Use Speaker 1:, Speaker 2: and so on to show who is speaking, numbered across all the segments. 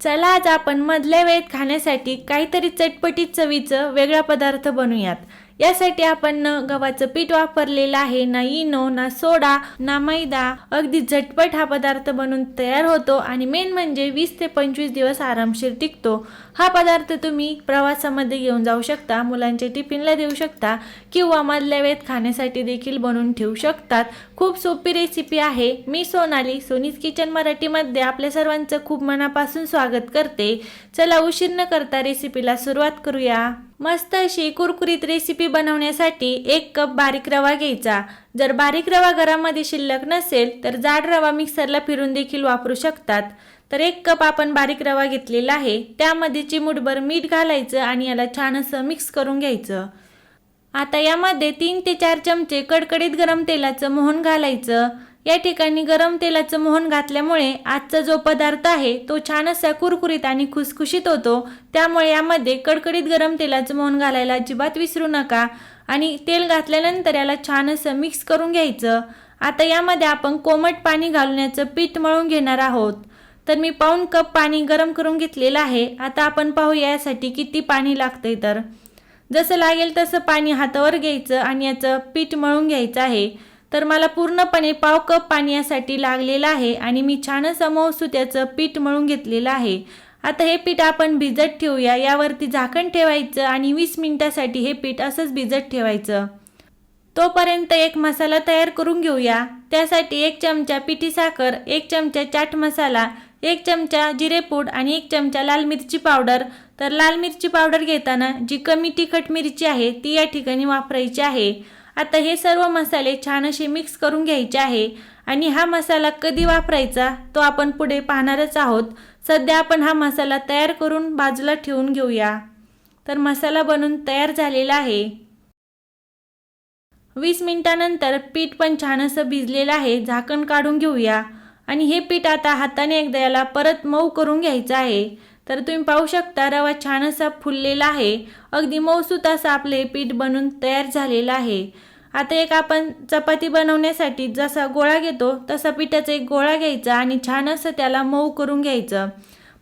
Speaker 1: चला आज आपण मधल्या वेळेत खाण्यासाठी काहीतरी चटपटीत चवीचं वेगळा पदार्थ बनवूयात. यासाठी आपण न गव्हाचं पीठ वापरलेलं आहे. ना इनो ना सोडा ना मैदा. अगदी झटपट हा पदार्थ बनून तयार होतो आणि मेन म्हणजे वीस ते पंचवीस दिवस आरामशीर टिकतो. हा पदार्थ तुम्ही प्रवासामध्ये घेऊन जाऊ शकता मुलांच्या टिफिनला देऊ शकता किंवा मधल्या वेळेत खाण्यासाठी देखील बनवून ठेवू शकतात. खूप सोपी रेसिपी आहे. मी सोनाली सोनीज किचन मराठीमध्ये आपल्या सर्वांचं खूप मनापासून स्वागत करते. चला उशीर न करता रेसिपीला सुरुवात करूया. मस्त अशी कुरकुरीत रेसिपी बनवण्यासाठी एक कप बारीक रवा घ्यायचा. जर बारीक रवा घरामध्ये शिल्लक नसेल तर जाड रवा मिक्सरला फिरून देखील वापरू शकतात. तर एक कप आपण बारीक रवा घेतलेला आहे त्यामध्ये चिमूटभर मीठ घालायचं आणि याला छान असं मिक्स करून घ्यायचं. आता यामध्ये तीन ते चार चमचे कडकडीत गरम तेलाचं मोहन घालायचं. या ठिकाणी गरम तेलाचं मोहन घातल्यामुळे आजचा जो पदार्थ आहे तो छान असा कुरकुरीत आणि खुसखुशीत होतो. त्यामुळे यामध्ये कडकडीत गरम तेलाचं मोहन घालायला अजिबात विसरू नका आणि तेल घातल्यानंतर याला छान असं मिक्स करून घ्यायचं. आता यामध्ये आपण कोमट पाणी घालून याचं पीठ मळून घेणार आहोत. तर मी पाऊण कप पाणी गरम करून घेतलेलं आहे. आता आपण पाहूया यासाठी किती पाणी लागतंय तर. जसं लागेल तसं पाणी हातावर घ्यायचं आणि याचं पीठ मळून घ्यायचं आहे. तर मला पूर्णपणे पाव कप पाणी यासाठी लागलेलं आहे आणि मी छान असं त्याचं पीठ मळून घेतलेलं आहे. आता हे पीठ आपण भिजत ठेवूया. यावरती झाकण ठेवायचं आणि वीस मिनिटासाठी हे पीठ असंच भिजत ठेवायचं. तोपर्यंत एक मसाला तयार करून घेऊया. त्यासाठी एक चमचा पिठी साखर एक चमचा चाट मसाला एक चमचा जिरेपूड आणि एक चमचा लाल मिरची पावडर. तर लाल मिरची पावडर घेताना जी कमी तिखट मिरची आहे ती या ठिकाणी वापरायची आहे. आता हे सर्व मसाले छान असे मिक्स करून घ्यायचे आहे. आणि हा मसाला कधी वापरायचा तो आपण पुढे पाहणारच आहोत. सध्या आपण हा मसाला तयार करून बाजूला ठेवून घेऊया. तर मसाला बनून तयार झालेला आहे. वीस मिनिटानंतर पीठ पण छान असं भिजलेलं आहे झाकण काढून घेऊया. आणि हे पीठ आता हाताने एकदा याला परत मऊ करून घ्यायचं आहे. तर तुम्ही पाहू शकता रवा छान असा फुललेला आहे. अगदी मऊसूत असं आपले पीठ बनून तयार झालेलं आहे. आता एक आपण चपाती बनवण्यासाठी जसा गोळा घेतो तसा पिठाचा एक गोळा घ्यायचा आणि छान असं त्याला मऊ करून घ्यायचं.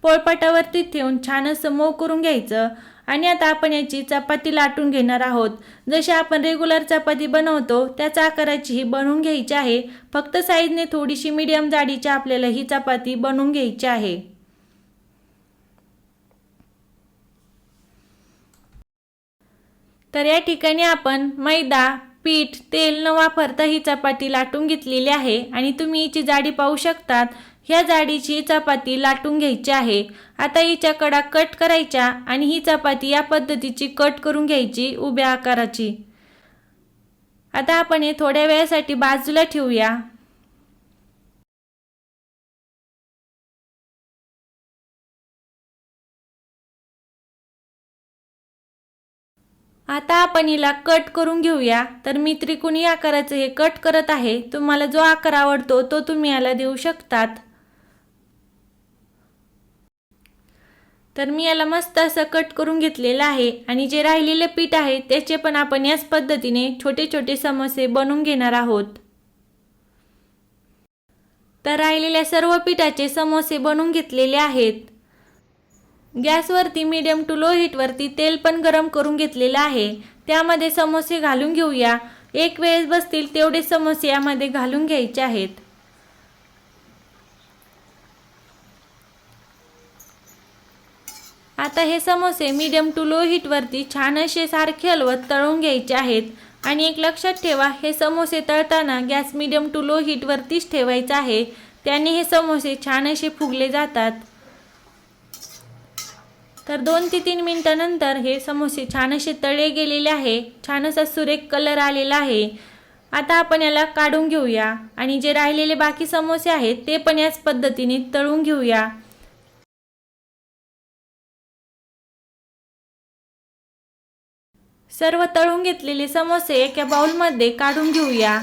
Speaker 1: पोळपाटावरती ठेवून छान असं मऊ करून घ्यायचं आणि आता आपण याची चपाती लाटून घेणार आहोत. जशी आपण रेग्युलर चपाती बनवतो त्याच आकाराची ही बनवून घ्यायची आहे. फक्त साईजने थोडीशी मीडियम जाडीची आपल्याला ही चपाती बनवून घ्यायची आहे. तर या ठिकाणी आपण मैदा पीठ तेल न वापरता ही चपाती लाटून घेतलेली आहे आणि तुम्ही हिची जाडी पाहू शकतात. ह्या जाडीची ही चपाती लाटून घ्यायची आहे. आता हिच्या कडा कट करायच्या आणि ही चपाती या पद्धतीची कट करून घ्यायची उभ्या आकाराची. आता आपण हे थोड्या वेळासाठी बाजूला ठेवूया. आता आपण हिला कट करून घेऊया. तर मी त्रिकोणी आकाराचं हे कट करत आहे. तुम्हाला जो आकार आवडतो तो तुम्ही याला देऊ शकतात. तर मी याला मस्त असं कट करून घेतलेलं आहे. आणि जे राहिलेलं पीठ आहे त्याचे पण आपण याच पद्धतीने छोटे छोटे समोसे बनवून घेणार आहोत. तर राहिलेल्या सर्व पिठाचे समोसे बनवून घेतलेले आहेत. गॅसवरती मीडियम टू लो हीटवरती तेल पण गरम करून घेतलेलं आहे. त्यामध्ये समोसे घालून घेऊया. एक वेळेस बसतील तेवढे समोसे यामध्ये घालून घ्यायचे आहेत. आता हे समोसे मीडियम टू लो हीटवरती छान असे सारखे हलवत तळून घ्यायचे आहेत. आणि एक लक्षात ठेवा हे समोसे तळताना गॅस मीडियम टू लो हीटवरतीच ठेवायचा आहे. त्याने हे समोसे छान असे फुगले जातात. तर दोन ते तीन मिनटानंतर हे समोसे छान असे तळे गेलेले आहे. छान असा सुरेख कलर आलेला आहे. आता आपण याला काढून घेऊया आणि जे राहिलेले बाकी समोसे आहेत ते पण याच पद्धतीने तळून घेऊया. सर्व तळून घेतलेले समोसे एका बाउलमध्ये काढून घेऊया.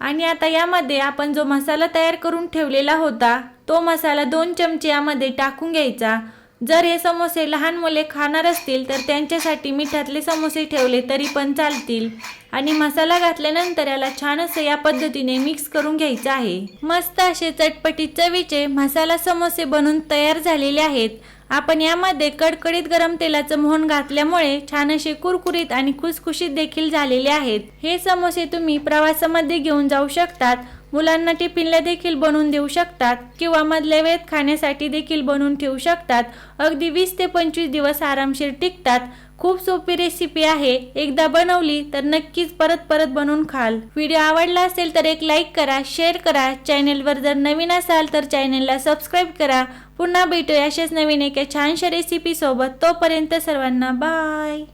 Speaker 1: आणि आता यामध्ये आपण जो मसाला तयार करून ठेवलेला होता तो मसाला दोन चमचे यामध्ये टाकून घ्यायचा. जर हे समोसे लहान मुले खाणार असतील तर त्यांच्यासाठी मिठातले समोसे ठेवले तरी पण चालतील. आणि मसाला घातल्यानंतर याला छान असं या पद्धतीने मिक्स करून घ्यायचं आहे. मस्त असे चटपटी चवीचे मसाला समोसे बनून तयार झालेले आहेत. आपण यामध्ये कडकडीत गरम तेलाचं मोहन घातल्यामुळे छान असे कुरकुरीत आणि खुसखुशीत देखील झालेले आहेत. हे समोसे तुम्ही प्रवासामध्ये घेऊन जाऊ शकतात. मुलांना टिफिनला देखील बनवून देऊ शकतात किंवा मधल्या वेळेत खाण्यासाठी देखील बनवून ठेवू शकतात. अगदी वीस ते पंचवीस दिवस आरामशीर टिकतात. खूप सोपी रेसिपी आहे. एकदा बनवली तर नक्कीच परत परत बनवून खाल. व्हिडिओ आवडला असेल तर एक लाईक करा शेअर करा. चॅनेलवर जर नवीन असाल तर चॅनेलला सबस्क्राईब करा. पुन्हा भेटूया अशाच नवीन एका छानशा रेसिपीसोबत तोपर्यंत सर्वांना बाय